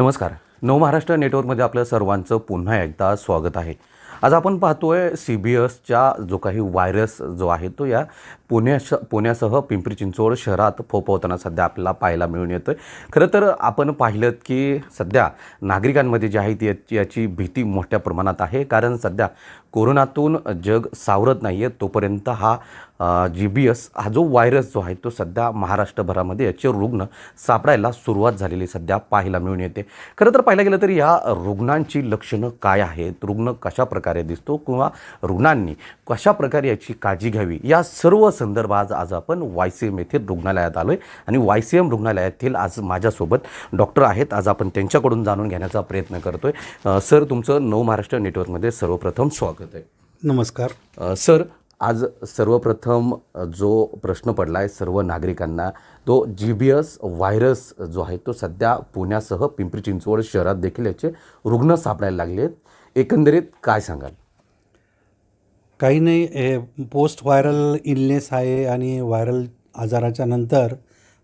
नमस्कार. नवमहाराष्ट्र नेटवर्कमध्ये आपलं सर्वांचं पुन्हा एकदा स्वागत आहे. आज आपण पाहतोय सी बी एसच्या जो काही व्हायरस जो आहे तो या पुण्याश पुण्यासह पिंपरी चिंचवड शहरात फोफवताना सध्या आपल्याला पाहायला मिळून येतोय. खरं तर आपण पाहिलं की सध्या नागरिकांमध्ये जी आहे ती याची- याची भीती मोठ्या प्रमाणात आहे. कारण सध्या कोरोनातून जग सावरत नाही आहे तोपर्यंत हा जी बी एस हा जो व्हायरस जो आहे तो सध्या महाराष्ट्रभरामध्ये याचे रुग्ण सापडायला सुरुवात झालेली सध्या पाहायला मिळून येते. खरं तर पाहायला गेलं तर या रुग्णांची लक्षणं काय आहेत? रुग्ण कशा प्रकारे दिसतो किंवा रुग्णांनी कशा प्रकारे याची काळजी घ्यावी? या सर्व संदर्भात आज आपण वाय सी एम येथील रुग्णालयात आलो आहे आणि वाय सी एम रुग्णालयातील आज माझ्यासोबत डॉक्टर आहेत. आज आपण त्यांच्याकडून जाणून घेण्याचा प्रयत्न करतो आहे सर तुमचं नव महाराष्ट्र नेटवर्कमध्ये सर्वप्रथम स्वागत. आहे. नमस्कार. सर आज सर्वप्रथम जो प्रश्न पडला आहे सर्व नागरिकांना तो जी बी एस व्हायरस जो आहे तो सध्या पुण्यासह पिंपरी चिंचवड शहरात देखील याचे रुग्ण सापडायला लागले आहेत. एकंदरीत काय सांगाल? काही नाही हे पोस्ट व्हायरल इलनेस आहे आणि व्हायरल आजाराच्या नंतर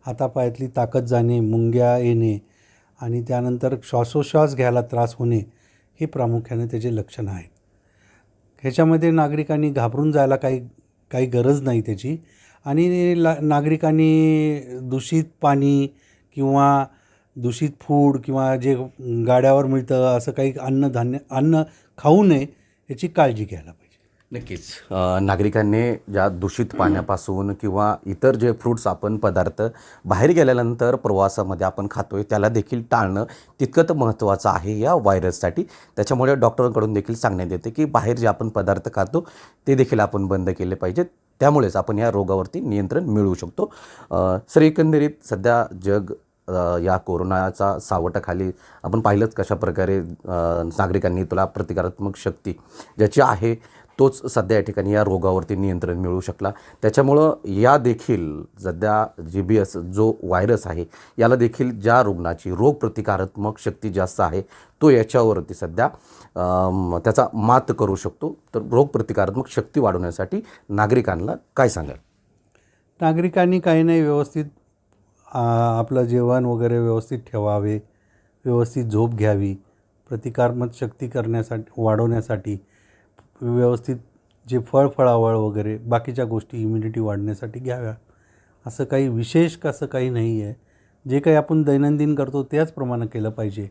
हातापायातली ताकद जाणे मुंग्या येणे आणि त्यानंतर श्वासोश्वास घ्यायला त्रास होणे हे प्रामुख्याने त्याचे लक्षणं आहेत. ह्याच्यामध्ये नागरिकांनी घाबरून जायला काही काही गरज नाही त्याची. आणि ला नागरिकांनी दूषित पाणी किंवा दूषित फूड किंवा जे गाड्यावर मिळतं असं काही अन्नधान्य अन्न खाऊ नये याची काळजी घ्यायला पाहिजे. नक्कीच. नागरिकांनी ज्या दूषित पाण्यापासून किंवा इतर जे फ्रूट्स आपण पदार्थ बाहेर गेल्यानंतर प्रवासामध्ये आपण खातोय त्याला देखील टाळणं तितकं महत्त्वाचं आहे या व्हायरससाठी त्याच्यामुळे डॉक्टरांकडून देखील सांगण्यात येते की बाहेर जे आपण पदार्थ खातो ते देखील आपण बंद केले पाहिजेत. त्यामुळेच आपण या रोगावरती नियंत्रण मिळवू शकतो. सर एकंदरीत सध्या जग या कोरोनाचा सावटाखाली आपण पाहिलंच कशा प्रकारे नागरिकांनी तुला प्रतिकारात्मक शक्ती ज्याची आहे तोच सध्या या ठिकाणी या रोगावरती नियंत्रण मिळू शकला. त्याच्यामुळं या देखील सध्या जी बी एस जो व्हायरस आहे याला देखील ज्या रुग्णाची रोगप्रतिकारात्मक शक्ती जास्त आहे तो याच्यावरती सध्या त्याचा मात करू शकतो. तर रोगप्रतिकारात्मक शक्ती वाढवण्यासाठी नागरिकांना काय सांगाल? नागरिकांनी काही नाही व्यवस्थित आपलं जेवण वगैरे व्यवस्थित ठेवावे व्यवस्थित झोप घ्यावी प्रतिकारात्मक शक्ती करण्यासाठी वाढवण्यासाठी व्यवस्थित जे फळ फळावळ वगैरे बाकीच्या गोष्टी इम्युनिटी वाढण्यासाठी घ्याव्या. असं काही विशेष कसं काही नाही आहे. जे काही आपण दैनंदिन करतो त्याचप्रमाणे केलं पाहिजे.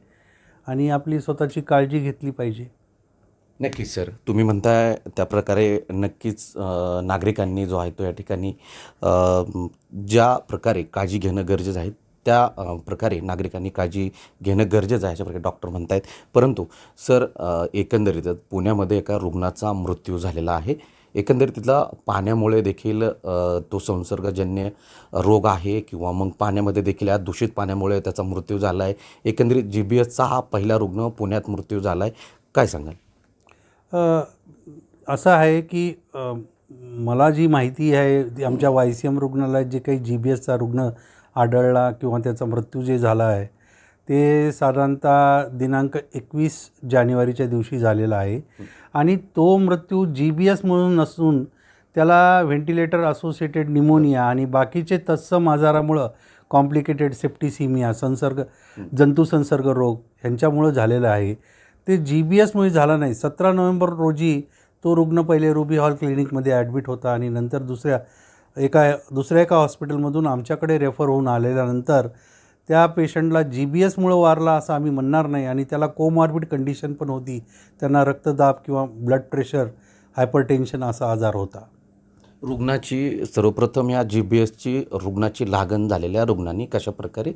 आणि आपली स्वतःची काळजी घेतली पाहिजे. नक्कीच सर. तुम्ही म्हणताय त्या प्रकारे नक्कीच नागरिकांनी जो आहे तो या ठिकाणी ज्या प्रकारे काळजी घेणं गरजेचं आहे त्या प्रकारे नागरिकांनी काळजी घेणं गरजेचं आहे अशा प्रकारे डॉक्टर आहेत परंतु सर एकंदरीत पुण्यामध्ये एका रुग्णाचा मृत्यू झालेला आहे. एकंदरीत तिथला पाण्यामुळे देखील तो संसर्गजन्य रोग आहे किंवा मग पाण्यामध्ये देखील या दूषित पाण्यामुळे त्याचा मृत्यू झाला आहे एकंदरीत जी बी एसचा हा पहिला रुग्ण पुण्यात मृत्यू झाला आहे काय सांगाल? असं आहे की मला जी माहिती आहे ती आमच्या वाय सी एम रुग्णालयात जे काही जी बी एसचा रुग्ण आढळला किंवा त्याचा मृत्यू जे झाला आहे ते साधारणतः दिनांक एकवीस जानेवारीच्या दिवशी झालेला आहे. आणि तो मृत्यू जी बी एस म्हणून नसून त्याला व्हेंटिलेटर असोसिएटेड निमोनिया आणि बाकीचे तत्सम आजारामुळं कॉम्प्लिकेटेड सेप्टिसिमिया संसर्ग जंतुसंसर्ग रोग ह्यांच्यामुळं झालेलं आहे. ते जी बी एसमुळे झालं नाही. सतरा नोव्हेंबर रोजी तो रुग्ण पहिले रुबी हॉल क्लिनिकमध्ये ॲडमिट होता आणि नंतर दुसऱ्या एका दुसऱ्या एका हॉस्पिटलमधून आमच्याकडे रेफर होऊन आलेल्यानंतर त्या पेशंटला जी बी एसमुळं वारला असं आम्ही म्हणणार नाही आणि त्याला कोमॉर्बिड कंडिशन पण होती. त्यांना रक्तदाब किंवा ब्लड प्रेशर हायपरटेन्शन असा आजार होता. रुग्णाची सर्वप्रथम या जी बी एसची रुग्णाची लागण झालेल्या रुग्णांनी कशा प्रकारे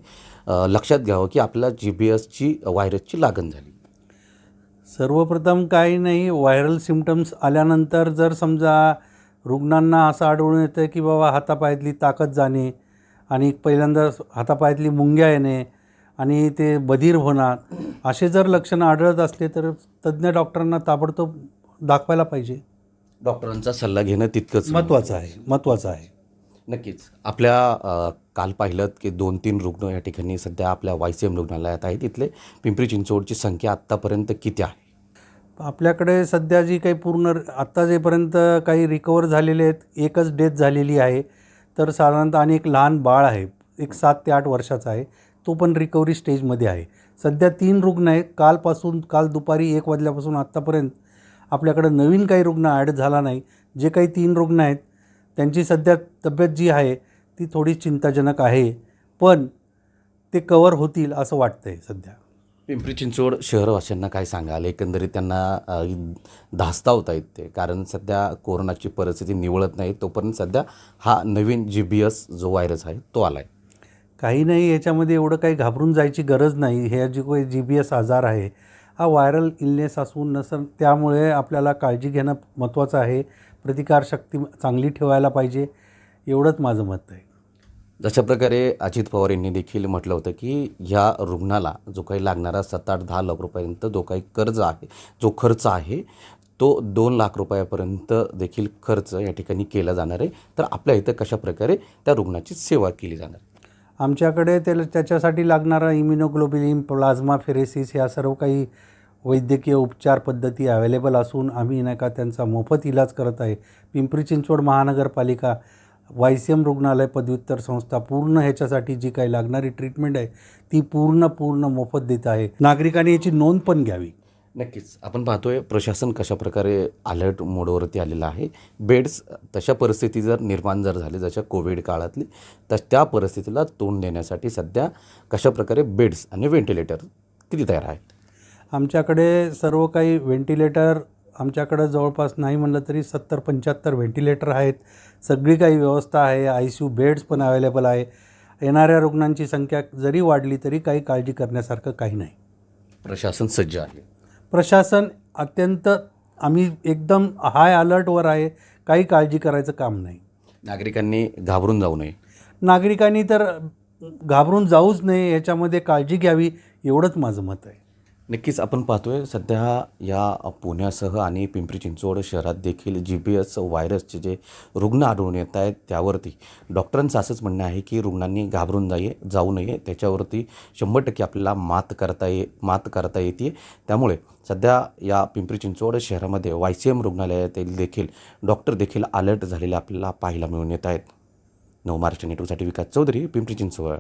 अ, लक्षात घ्यावं की आपल्याला जी बी एसची व्हायरसची लागण झाली? सर्वप्रथम काही नाही व्हायरल सिमटम्स आल्यानंतर जर समजा रुग्णांना असं आढळून येतं की बाबा हातापायातली ताकद जाणे आणि पहिल्यांदा हातापायातली मुंग्या येणे आणि ते बधीर होणार असे जर लक्षणं आढळत असले तर तज्ज्ञ डॉक्टरांना ताबडतोब दाखवायला पाहिजे. डॉक्टरांचा सल्ला घेणं तितकंच महत्त्वाचं आहे महत्त्वाचं आहे. नक्कीच. आपल्या काल पाहिलं की दोन तीन रुग्ण या ठिकाणी सध्या आपल्या वाय सी एम रुग्णालयात आहेत. तिथले पिंपरी चिंचवडची संख्या आत्तापर्यंत किती आहे? आपल्याकडे सध्या जी काही पूर्ण आत्ता जेपर्यंत काही रिकवर झालेले आहेत एकच डेथ झालेली आहे तर साधारणतः आणि एक लहान बाळ आहे एक सात ते आठ वर्षाचा आहे तो पण रिकव्हरी स्टेजमध्ये आहे. सध्या तीन रुग्ण आहेत कालपासून काल दुपारी एक वाजल्यापासून आत्तापर्यंत आपल्याकडं नवीन काही रुग्ण ॲड झाला नाही. जे काही तीन रुग्ण आहेत त्यांची सध्या तब्येत जी आहे ती थोडी चिंताजनक आहे पण ते कवर होतील असं वाटतं आहे सध्या. पिंपरी चिंचवड शहरवासियांना काय सांगाल? एकंदरीत त्यांना धास्तावता येते कारण सध्या कोरोनाची परिस्थिती निवळत नाही तोपर्यंत सध्या हा नवीन जी बी एस जो व्हायरस आहे तो आला आहे काही नाही याच्यामध्ये एवढं काही घाबरून जायची गरज नाही. हे जी काही जी बी एस आजार आहे हा व्हायरल इलनेस असून नसन त्यामुळे आपल्याला काळजी घेणं महत्त्वाचं आहे. प्रतिकारशक्ती चांगली ठेवायला पाहिजे. एवढंच माझं मत आहे. जशा प्रकारे अजित पवार यांनी देखील म्हटलं होतं की ह्या रुग्णाला जो काही लागणारा सात आठ दहा लाख रुपयापर्यंत जो काही कर्ज आहे जो खर्च आहे तो दोन लाख रुपयापर्यंत देखील खर्च या ठिकाणी केला जाणार आहे. तर आपल्या इथं कशा प्रकारे त्या रुग्णाची सेवा केली जाणार? आमच्याकडे ते त्याच्यासाठी लागणारा इम्युनोग्लोबिलिन प्लाझ्मा फेरेसिस या सर्व काही वैद्यकीय उपचार पद्धती अवेलेबल असून आम्ही नाही का त्यांचा मोफत इलाज करत आहे. पिंपरी चिंचवड महानगरपालिका वाय सी एम रुग्णालय पदव्युत्तर संस्था पूर्ण ह्याच्यासाठी जी काही लागणारी ट्रीटमेंट आहे ती पूर्ण पूर्ण मोफत देत आहे. नागरिकांनी याची नोंद पण घ्यावी. नक्कीच. आपण पाहतोय प्रशासन कशा प्रकारे अलर्ट मोडवरती आलेलं आहे. बेड्स तशा परिस्थिती जर निर्माण जर झाली जशा कोविड काळातली तर त्या परिस्थितीला तोंड देण्यासाठी सध्या कशा प्रकारे बेड्स आणि व्हेंटिलेटर किती तयार आहेत? आमच्याकडे सर्व काही व्हेंटिलेटर आमच्याकडं जवळपास नाही म्हणलं तरी सत्तर पंच्याहत्तर व्हेंटिलेटर आहेत. सगळी काही व्यवस्था आहे. आय सी यू बेड्स पण अवेलेबल आहे. येणाऱ्या रुग्णांची संख्या जरी वाढली तरी काही काळजी करण्यासारखं काही नाही. प्रशासन सज्ज आहे. प्रशासन अत्यंत आम्ही एकदम हाय अलर्टवर आहे. काही काळजी करायचं काम नाही. नागरिकांनी घाबरून जाऊ नये. नागरिकांनी तर घाबरून जाऊच नये. याच्यामध्ये काळजी घ्यावी. एवढंच माझं मत आहे. नक्कीच आपण पाहतोय सध्या या पुण्यासह आणि पिंपरी चिंचवड शहरात देखील जी बी एस व्हायरसचे जे रुग्ण आढळून येत आहेत त्यावरती डॉक्टरांचं असंच म्हणणं आहे की रुग्णांनी घाबरून जाये जाऊ नये. त्याच्यावरती शंभर टक्के आपल्याला मात करता ये मात करता येते त्यामुळे सध्या या पिंपरी चिंचवड शहरामध्ये वाय सी एम रुग्णालयातील देखील डॉक्टर देखील अलर्ट झालेले आपल्याला पाहायला मिळून येत आहेत. नऊ मार्च नेटवर्कसाठी विकास चौधरी पिंपरी चिंचवड.